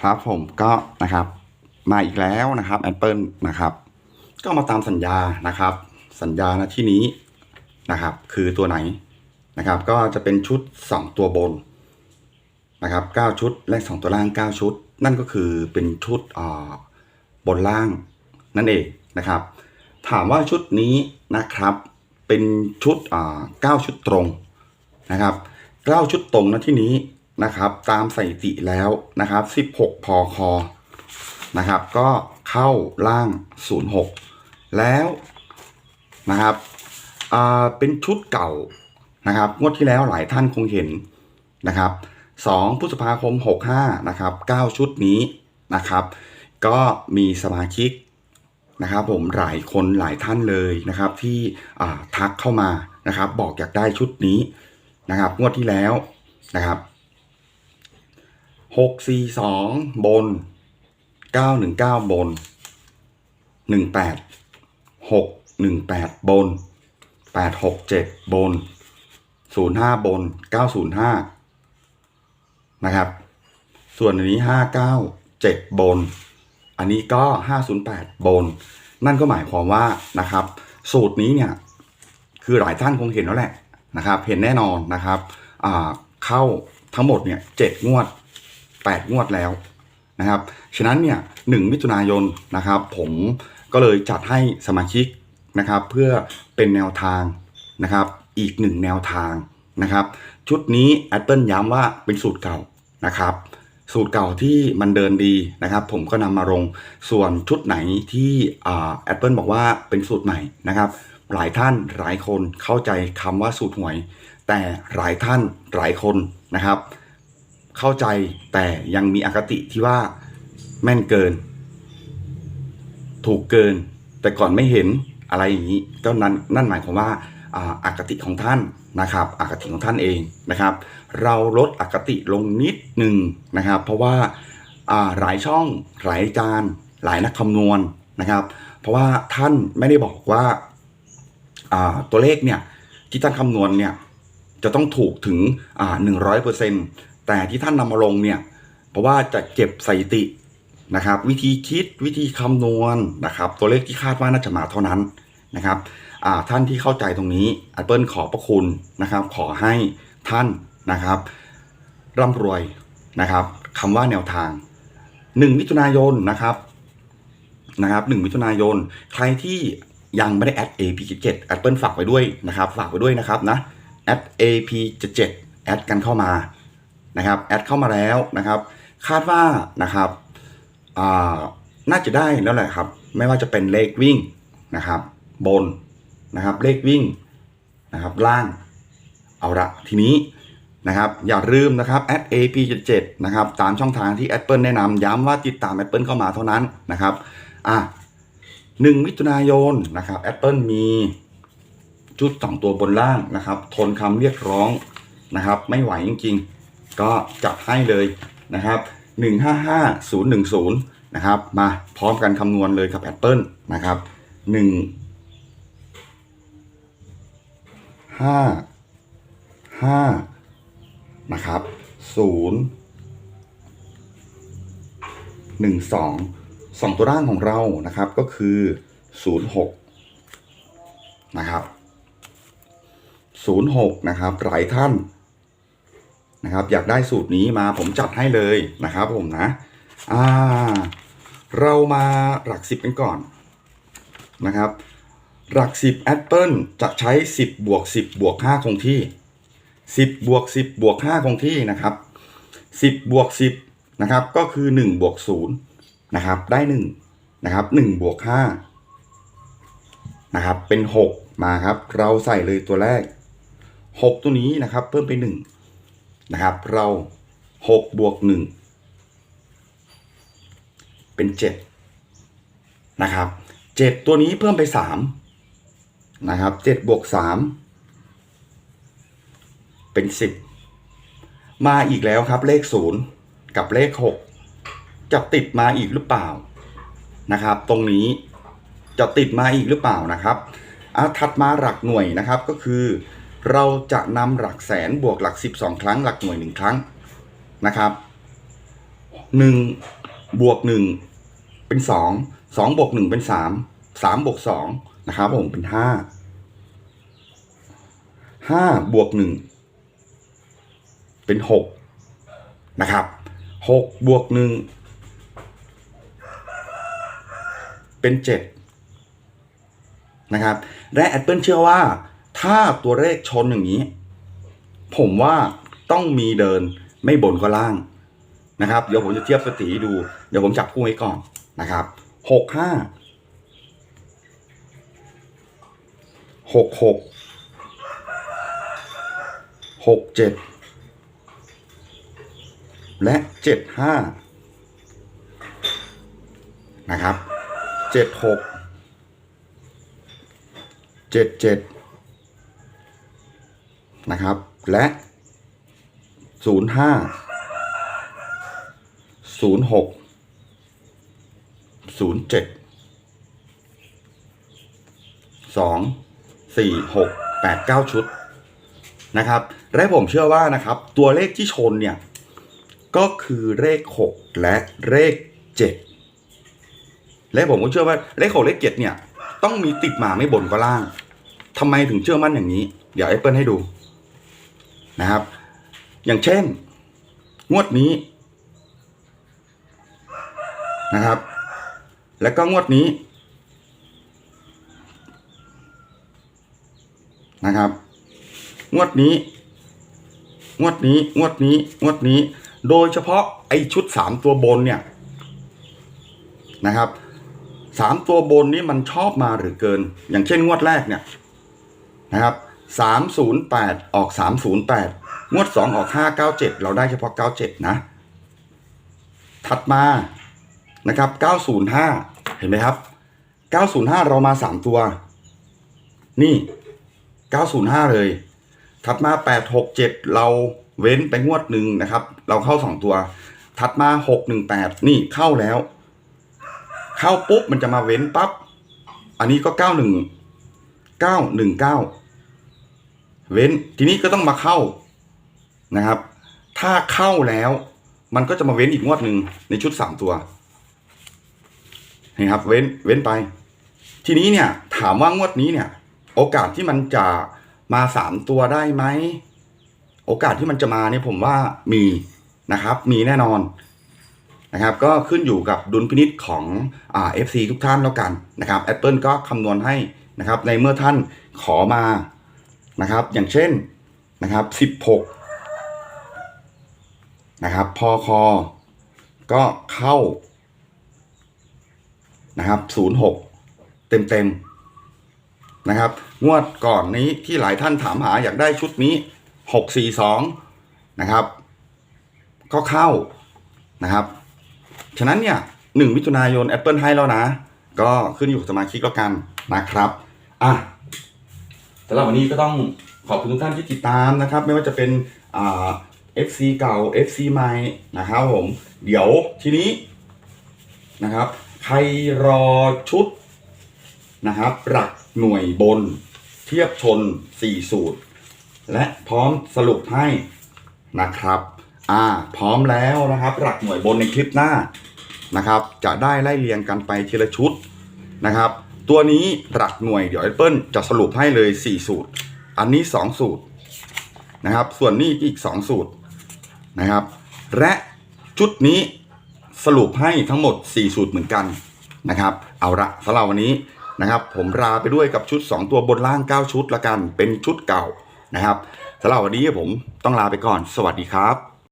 ครับผมก็นะครับมาอีกแล้วนะครับ Apple นะครับ ก็มาตามสัญญานะครับ สัญญาณที่นี้นะครับ คือตัวไหนนะครับ ก็จะเป็นชุด 2 ตัวบนนะครับ9ชุดและ 2 ตัวล่าง 9 ชุด นั่นก็คือเป็นชุดอ่าบนล่างนั่นเองนะครับ ถามว่าชุดนี้นะครับเป็นชุดอ่าชุดตรงนะครับ9ชุดตรงนะที่นี้ นะครับตามสถิติแล้วนะครับ 16 พอคอนะครับ ก็เข้าล่าง 06 แล้วนะครับเป็นชุดเก่านะครับงวดที่แล้วหลายท่านคงเห็นนะครับ2พฤษภาคม 65 นะครับ 9 ชุดนี้นะครับ ก็มีสมาชิกนะครับผมหลายคนหลายท่านเลยนะครับที่ทักเข้ามานะครับ บอกอยากได้ชุดนี้นะครับงวดที่แล้วนะครับ หกสี่สองบนเก้าหนึ่งเก้าบนหนึ่งแปดหกหนึ่งแปดบนแปดหกเจ็ดบนศูนย์ห้าบนเก้าศูนย์ห้านะครับ ส่วนอันนี้ห้าเก้าเจ็ดบน อันนี้ก็508บน นั่นก็หมายความว่านะครับ สูตรนี้เนี่ยคือหลายท่านคงเห็นแล้วแหละนะครับ เห็นแน่นอนนะครับเข้าทั้งหมดเนี่ยเจ็ดงวด 8 งวดแล้วนะครับ ฉะนั้นเนี่ยหมิถุนายนนะครับผมก็เลยจัดให้สมาชิกนะครับเพื่อเป็นแนวทางนะครับอีกหนึ่งแนวทางนะครับชุดนี้ Apple ย้ำว่าเป็นสูตรเก่านะครับสูตรเก่าที่มันเดินดีนะครับ ผมก็นำมาลงส่วนชุดไหนที่แอ่า Apple บอกว่าเป็นสูตรใหม่นะครับ หลายท่านหลายคนเข้าใจคำว่าสูตรหวย แต่หลายท่านหลายคนนะครับ เข้าใจแต่ยังมีอคติที่ว่าแม่นเกิน ถูกเกิน แต่ก่อนไม่เห็นอะไรอย่างนี้ ก็นั้นนั่นหมายความว่าอ่าอคติของท่านนะครับอคติของท่านเองนะครับ เราลดอคติลงนิดหนึ่งนะครับ เพราะว่าอ่าหลายช่องหลายอาจารย์หลายนักคำนวณนะครับ เพราะว่าท่านไม่ได้บอกว่าอ่าตัวเลขเนี่ยที่ท่านคำนวณเนี่ยจะต้องถูกถึงอ่าหนึ่งร้อยเปอร์เซ็นต์ แต่ที่ท่านนำมาลงเนี่ย เพราะว่าจะเก็บสถิตินะครับ วิธีคิดวิธีคำนวณนะครับ ตัวเลขที่คาดว่าน่าจะมาเท่านั้นนะครับท่านที่เข้าใจตรงนี้ Apple ขอบพระคุณนะครับ ขอให้ท่านนะครับร่ำรวยนะครับคำว่าแนวทาง 1 มิถุนายนนะครับนะครับ1มิถุนายน ใครที่ยังไม่ได้แอด AP77 Apple ฝากไว้ด้วยนะครับ ฝากไว้ด้วยนะครับนะแอด AP77 แอดกันเข้ามา นะครับแอดเข้ามาแล้วนะครับ คาดว่านะครับน่าจะได้แล้วแหละครับ ไม่ว่าจะเป็นเลขวิ่งนะครับ บนนะครับเลขวิ่งนะครับล่างเอาละทีนี้นะครับอย่าลืมนะครับ @ap77 นะครับตามช่องทางที่ Apple แนะนำย้ำว่าติดตาม Apple เข้ามาเท่านั้นนะครับอะหนึ่งมิถุนายนนะครับ Apple มีชุดสองตัวบนล่างนะครับ ทนคำเรียกร้องนะครับ ไม่ไหวจริง ๆ ก็จัดให้เลยนะครับ155010นะครับมาพร้อมกันคำนวณเลยกับ Apple นะครับ1ห้าห้านะครับศูนย์หนึ่งสองสองตัวร่างของเรานะครับก็คือศูนย์หกนะครับศูนย์หกนะครับ หลายท่าน นะครับ อยากได้สูตรนี้มาผมจัดให้เลยนะครับ ผมนะ อ่า เรามาหลักสิบกันก่อนนะครับ หลัก10 Apple จะใช้10บบวก10บบวก5คงที่10บบวก10บบวก5คงที่นะครับ10บบวก10นะครับ ก็คือ1บวก0นย์นะครับ ได้1นะครับ1บวก5นะครับ เป็น6มาครับ เราใส่เลยตัวแรก6ตัวนี้นะครับ เพิ่มไป1น นะครับ เรา6บวก1เป็น7นะครับ7ตัวนี้เพิ่มไป3นะครับ7บวก3เป็น10มาอีกแล้วครับเลข0กับเลข6จะติดมาอีกหรือเปล่านะครับ ตรงนี้จะติดมาอีกหรือเปล่านะครับอะถัดมาหลักหน่วยนะครับก็คือ เราจะนำหลักแสนบวกหลัก 12 ครั้ง หลักหน่วย 1 ครั้งนะครับหนึ่งบวกหนึ่งเป็นสองสองบวกหนึ่งเป็นสามสามบวกสองนะครับผมเป็นห้าห้าบวกหนึ่งเป็นหกนะครับหกบวกหนึ่งเป็นเจ็ดนะครับ และแอปเปิลเชื่อว่า ถ้าตัวเลขชนอย่างนี้ ผมว่าต้องมีเดินไม่บนก็ล่างนะครับเดี๋ยวผมจะเทียบสถิติดู เดี๋ยวผมจับคู่ไว้ก่อนนะครับหกห้าหกหกหกเจ็ดและเจ็ดห้านะครับเจ็ดหกเจ็ดเจ็ด นะครับ และศูนย์ห้าศูนย์หกศูนย์เจ็ดสองสี่หกแปดเก้าชุดนะครับ และผมเชื่อว่านะครับ ตัวเลขที่ชนเนี่ย ก็คือเลขหกและเลขเจ็ดและผมก็เชื่อว่าเลขหกเลขเจ็ดเนี่ย ต้องมีติดมาไม่บนก็ล่างทำไมถึงเชื่อมั่นอย่างนี้ เดี๋ยวแอปเปิลให้ดู นะครับ อย่างเช่น งวดนี้นะครับ แล้วก็งวดนี้นะครับ งวดนี้ งวดนี้ งวดนี้ งวดนี้ โดยเฉพาะไอ้ชุดสามตัวบนเนี่ยนะครับสามตัวบนนี้มันชอบมาหรือเกิน อย่างเช่นงวดแรกเนี่ยนะครับ สามศูนย์แปดออกสามศูนย์แปดงวดสองออกห้าเก้าเจ็ดเราได้เฉพาะเก้าเจ็ดนะ ถัดมานะครับ 905 เห็นไหมครับ 905 เรามา 3 ตัว นี่ 905 เลย ถัดมา 867 เราเว้นไปงวดหนึ่งนะครับ เราเข้า 2 ตัว ถัดมา 618 นี่เข้าแล้ว เข้าปุ๊บมันจะมาเว้นปั๊บ อันนี้ก็ 91 919 เว้นทีนี้ก็ต้องมาเข้านะครับ ถ้าเข้าแล้วมันก็จะมาเว้นอีกงวดหนึ่งในชุดสามตัวนี่ครับเว้นเว้นไป ทีนี้เนี่ยถามว่างวดนี้เนี่ย โอกาสที่มันจะมาสามตัวได้ไหมโอกาสที่มันจะมาเนี่ยผมว่ามีนะครับ มีแน่นอนนะครับ ก็ขึ้นอยู่กับดุลพินิษของอ่าเอฟซีทุกท่านแล้วกันนะครับ Apple ก็คำนวณให้นะครับ ในเมื่อท่านขอมา นะครับ อย่างเช่นนะครับสิบหกนะครับพอคอก็เข้านะครับ06เต็มเต็มๆนะครับ งวดก่อนนี้ที่หลายท่านถามหาอยากได้ชุดนี้642นะครับ ก็เข้านะครับ ฉะนั้นเนี่ยหนึ่งมิถุนายน Apple ให้แล้วนะ ก็ขึ้นอยู่กับสมาชิกแล้วกันนะครับ อะ สำหรับวันนี้ก็ต้องขอบคุณทุกท่านที่ติดตามนะครับ ไม่ว่าจะเป็นอ่า FC เก่า FC ใหม่นะครับผม เดี๋ยวทีนี้นะครับ ใครรอชุดนะครับ หลักหน่วยบน เทียบชน 4 สูตร และพร้อมสรุปให้นะครับอ่าพร้อมแล้วนะครับ หลักหน่วยบนในคลิปหน้านะครับ จะได้ไล่เรียงกันไปทีละชุดนะครับ ตัวนี้หลักหน่วยเดี๋ยว Apple จะสรุปให้เลย 4 สูตร อันนี้ 2 สูตรนะครับ ส่วนนี้อีก 2 สูตรนะครับ และชุดนี้สรุปให้ทั้งหมด 4 สูตรเหมือนกันนะครับ เอาละสำหรับวันนี้นะครับ ผมลาไปด้วยกับชุด 2 ตัวบนล่าง 9 ชุดละกัน เป็นชุดเก่านะครับสำหรับวันนี้ผมต้องลาไปก่อน สวัสดีครับ